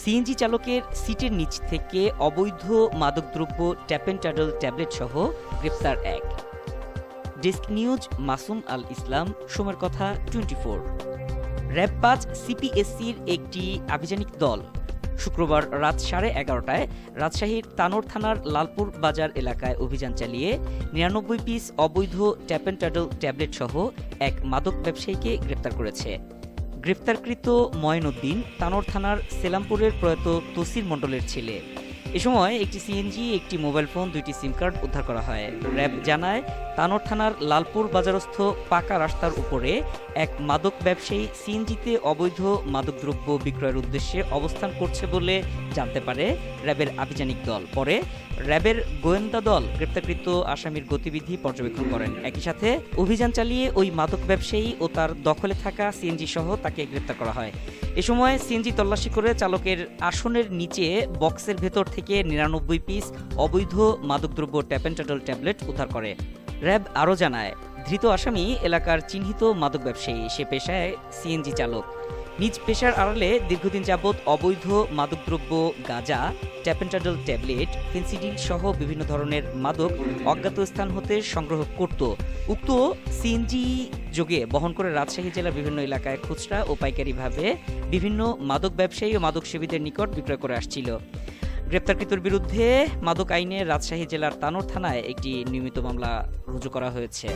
CNG চালকের সিটের নিচ থেকে অবৈধ মাদকদ্রব্য ট্যাপেন্টাডল ট্যাবলেট সহ গ্রেপ্তার এক। ডেস্ক নিউজ, মাসুম আল ইসলাম সোমের কথা টোয়েন্টি ফোর। র্যাব পাঁচ সিপিএসসির একটি আভিযানিক দল শুক্রবার রাত সাড়ে এগারোটায় রাজশাহীর তানোর থানার লালপুর বাজার এলাকায় অভিযান চালিয়ে নিরানব্বই পিস অবৈধ ট্যাপেন্টাডল ট্যাবলেট সহ এক মাদক ব্যবসায়ীকে গ্রেপ্তার করেছে। গ্রেপ্তারকৃত ময়নউদ্দিন তানোর থানার সেলামপুরের প্রয়াত তসির মণ্ডলের ছেলে। এ সময় একটি সিএনজি একটি মোবাইল ফোন, দুইটি সিম কার্ড উদ্ধার করা হয়। র্যাব জানায়, তানোর থানার লালপুর বাজারস্থ পাকা রাস্তার উপরে এক মাদক ব্যবসায়ী সিএনজিতে অবৈধ মাদকদ্রব্য বিক্রয়ের উদ্দেশ্যে অবস্থান করছে বলে জানতে পারে র্যাবের আভিযানিক দল। পরে র্যাবের গোয়েন্দা দল গ্রেপ্তারকৃত আসামির গতিবিধি পর্যবেক্ষণ করেন। একই সাথে অভিযান চালিয়ে ওই মাদক ব্যবসায়ী ও তার দখলে থাকা সিএনজি সহ তাকে গ্রেপ্তার করা হয়। এ সময় সিএনজি তল্লাশি করে চালকের আসনের নিচে বক্সের ভেতর থেকে নিরানব্বই পিস অবৈধ মাদকদ্রব্য ট্যাপেন্টাডল ট্যাবলেট উদ্ধার করে। র্যাব আরও জানায়, ধৃত আসামি এলাকার চিহ্নিত মাদক ব্যবসায়ী, সে পেশায় সিএনজি চালক। নিজ পেশার আড়ালে দীর্ঘদিন যাবৎ অবৈধ মাদকদ্রব্য, গাঁজা ট্যাপেন্টাডল ট্যাবলেট ফেন্সিডিল সহ বিভিন্ন ধরনের মাদক অজ্ঞাত স্থান হতে সংগ্রহ করত। উক্ত সিএনজি যোগে বহন করে রাজশাহী জেলার বিভিন্ন এলাকায় খুচরা ও পাইকারিভাবে বিভিন্ন মাদক ব্যবসায়ী ও মাদক সেবীদের নিকট বিক্রয় করে আসছিল। গ্রেপ্তারকৃতর বিরুদ্ধে মাদক আইনে রাজশাহী জেলার তানোর থানায় একটি নিয়মিত মামলা রুজু করা হয়েছে।